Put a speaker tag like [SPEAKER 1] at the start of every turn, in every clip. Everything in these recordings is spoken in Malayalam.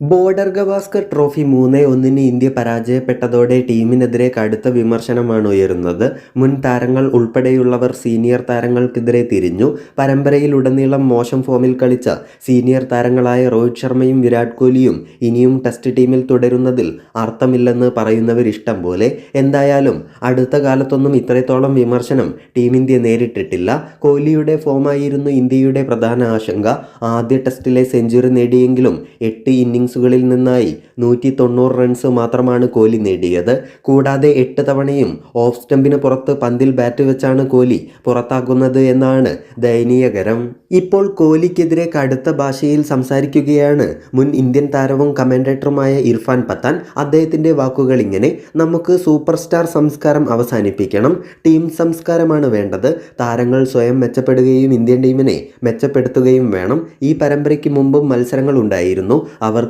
[SPEAKER 1] ബോർഡർ ഗവാസ്കർ ട്രോഫി മൂന്ന് ഒന്നിന് ഇന്ത്യ പരാജയപ്പെട്ടതോടെ ടീമിനെതിരെ കടുത്ത വിമർശനമാണ് ഉയരുന്നത്. മുൻ താരങ്ങൾ ഉൾപ്പെടെയുള്ളവർ സീനിയർ താരങ്ങൾക്കെതിരെ തിരിഞ്ഞു. പരമ്പരയിലുടനീളം മോശം ഫോമിൽ കളിച്ച സീനിയർ താരങ്ങളായ രോഹിത് ശർമ്മയും വിരാട് കോഹ്ലിയും ഇനിയും ടെസ്റ്റ് ടീമിൽ തുടരുന്നതിൽ അർത്ഥമില്ലെന്ന് പറയുന്നവർ ഇഷ്ടം പോലെ. എന്തായാലും അടുത്ത കാലത്തൊന്നും ഇത്രത്തോളം വിമർശനം ടീം ഇന്ത്യ നേരിട്ടിട്ടില്ല. കോഹ്ലിയുടെ ഫോമായിരുന്നു ഇന്ത്യയുടെ പ്രധാന ആശങ്ക. ആദ്യ ടെസ്റ്റിലെ സെഞ്ചുറി നേടിയെങ്കിലും എട്ട് ഇന്നിങ്സുകളിൽ നിന്നായി നൂറ്റി തൊണ്ണൂറ് റൺസ് മാത്രമാണ് കോഹ്ലി നേടിയത്. കൂടാതെ എട്ട് തവണയും ഓഫ് സ്റ്റംപിന് പുറത്ത് പന്തിൽ ബാറ്റ് വെച്ചാണ് കോഹ്ലി പുറത്താക്കുന്നത് എന്നാണ് ദയനീയകരം. ഇപ്പോൾ കോഹ്ലിക്കെതിരെ കടുത്ത ഭാഷയിൽ സംസാരിക്കുകയാണ് മുൻ ഇന്ത്യൻ താരവും കമന്റേറ്ററുമായ ഇർഫാൻ പത്താൻ. അദ്ദേഹത്തിന്റെ വാക്കുകൾ ഇങ്ങനെ നമുക്ക് സൂപ്പർ സ്റ്റാർ സംസ്കാരം അവസാനിപ്പിക്കണം. ടീം സംസ്കാരമാണ് വേണ്ടത്. താരങ്ങൾ സ്വയം മെച്ചപ്പെടുകയും ഇന്ത്യൻ ടീമിനെ മെച്ചപ്പെടുത്തുകയും വേണം. ഈ പരമ്പരയ്ക്ക് മുമ്പും മത്സരങ്ങൾ ഉണ്ടായിരുന്നു.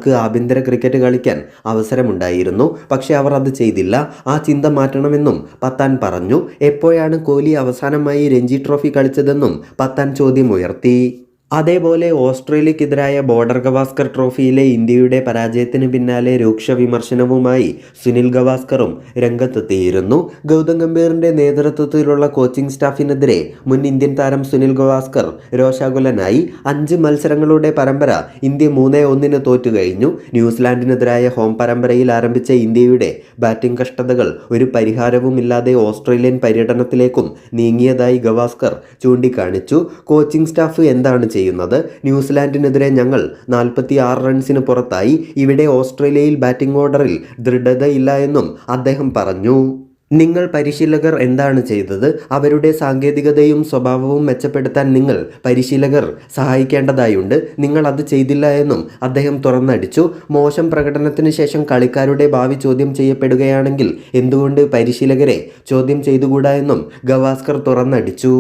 [SPEAKER 1] അവർക്ക് ആഭ്യന്തര ക്രിക്കറ്റ് കളിക്കാൻ അവസരമുണ്ടായിരുന്നു. പക്ഷെ അവർ അത് ചെയ്തില്ല. ആ ചിന്ത മാറ്റണമെന്നും പത്താൻ പറഞ്ഞു. എപ്പോഴാണ് കോഹ്ലി അവസാനമായി രഞ്ജി ട്രോഫി കളിച്ചതെന്നും പത്താൻ ചോദ്യം ഉയർത്തി. അതേപോലെ ഓസ്ട്രേലിയക്കെതിരായ ബോർഡർ ഗവാസ്കർ ട്രോഫിയിലെ ഇന്ത്യയുടെ പരാജയത്തിന് പിന്നാലെ രൂക്ഷ വിമർശനവുമായി സുനിൽ ഗവാസ്കറും രംഗത്തെത്തിയിരുന്നു. ഗൗതം ഗംഭീറിന്റെ നേതൃത്വത്തിലുള്ള കോച്ചിംഗ് സ്റ്റാഫിനെതിരെ മുൻ ഇന്ത്യൻ താരം സുനിൽ ഗവാസ്കർ രോഷാകുലനായി അഞ്ച് മത്സരങ്ങളുടെ പരമ്പര ഇന്ത്യ മൂന്നേ ഒന്നിന് തോറ്റു കഴിഞ്ഞു ന്യൂസിലാൻഡിനെതിരായ ഹോം പരമ്പരയിൽ ആരംഭിച്ച ഇന്ത്യയുടെ ബാറ്റിംഗ് കഷ്ടതകൾ ഒരു പരിഹാരവുമില്ലാതെ ഓസ്ട്രേലിയൻ പര്യടനത്തിലേക്കും നീങ്ങിയതായി ഗവാസ്കർ ചൂണ്ടിക്കാണിച്ചു. കോച്ചിംഗ് സ്റ്റാഫ് എന്താണ് ചെയ്യുന്നത്. ന്യൂസിലാൻഡിനെതിരെ ഞങ്ങൾ നാൽപ്പത്തി ആറ് റൺസിന് പുറത്തായി. ഇവിടെ ഓസ്ട്രേലിയയിൽ ബാറ്റിംഗ് ഓർഡറിൽ ദൃഢതയില്ല എന്നും അദ്ദേഹം പറഞ്ഞു. നിങ്ങൾ പരിശീലകർ എന്താണ് ചെയ്തത്? അവരുടെ സാങ്കേതികതയും സ്വഭാവവും മെച്ചപ്പെടുത്താൻ നിങ്ങൾ പരിശീലകർ സഹായിക്കേണ്ടതായുണ്ട്. നിങ്ങൾ അത് ചെയ്തില്ല എന്നും അദ്ദേഹം തുറന്നടിച്ചു. മോശം പ്രകടനത്തിന് ശേഷം കളിക്കാരുടെ ഭാവി ചോദ്യം ചെയ്യപ്പെടുകയാണെങ്കിൽ എന്തുകൊണ്ട് പരിശീലകരെ ചോദ്യം ചെയ്തുകൂടാ എന്നും ഗവാസ്കർ തുറന്നടിച്ചു.